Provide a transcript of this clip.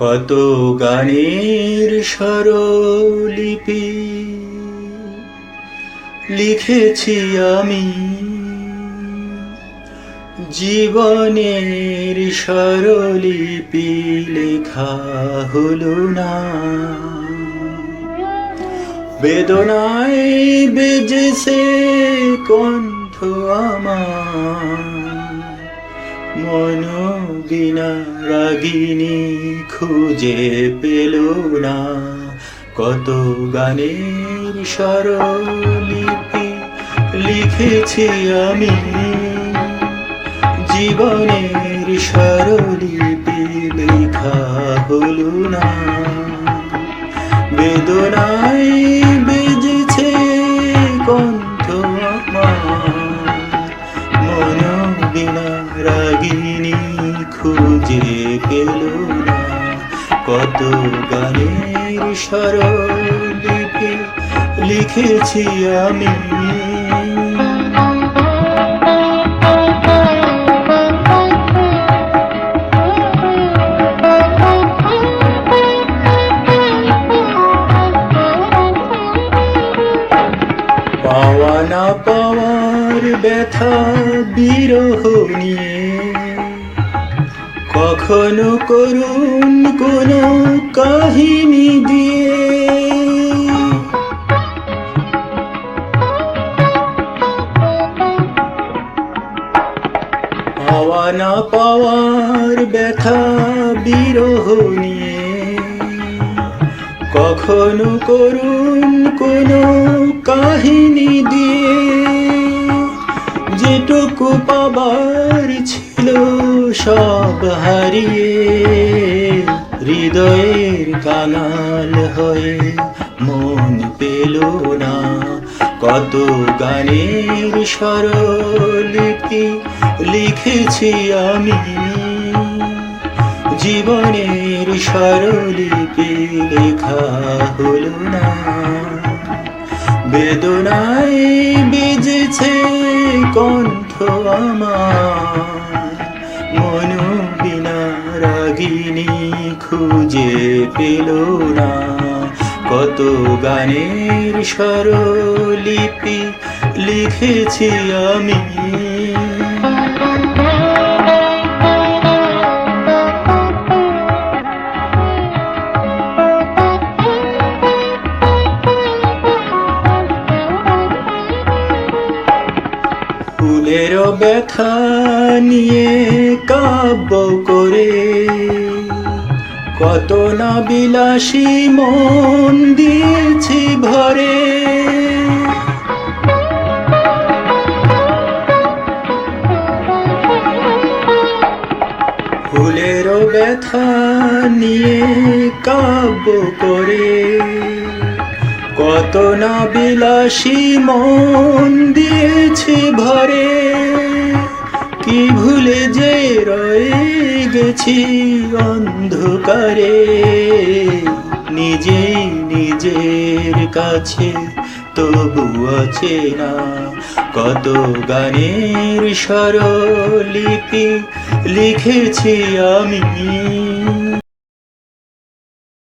কত গানের স্বরলিপি লিখেছি আমি। জীবনের স্বরলিপি লেখা হলো না। বেদনায় বেজেছে কণ্ঠ আমার। মন বিনা রাগিনী খুঁজে পেল না। কত গানের স্বরলিপি লিখেছি আমি। জীবনের স্বরলিপি লেখা হলো না। বেদনায় বেজেছে কণ্ঠ মন বিনা রাগিনী খুঁজে পেল না। কত গানের স্বরলিপি লিখেছি আমি। ব্যথা বিরহ নিয়ে। কখনো করুন কোন কাহিনী দিয়ে। পাওয়া না পাওয়ার ব্যথা বিরহ নিয়ে। কখনো করুন কোন কাহিনী দিয়ে। যেটুকু পাবার ছিল সব হারিয়ে হৃদয়ের কানাল হয়ে মন পেল না। কত গানের স্বরলিপি লিখেছি আমি? জীবনের স্বরলিপি লেখা হলো না। বেদনায় বেজেছে কণ্ঠ আমার। মন বিনা রাগিনী খুঁজে পেল না। কত গানের স্বরলিপি লিখেছি আমি ফুলের ব্যথা নিয়ে কাব্য করে। কত না বিলাসী মন দিয়েছি ভরে। ফুলের ব্যথা নিয়ে কাব্য করে। কত না বিলাসী মন দিয়েছে ভরে, কি ভুলে যে রয়ে গেছি অন্ধকারে নিজেই নিজের কাছে তবু আছে না কত গানের স্বরলিপি লিখেছি আমি।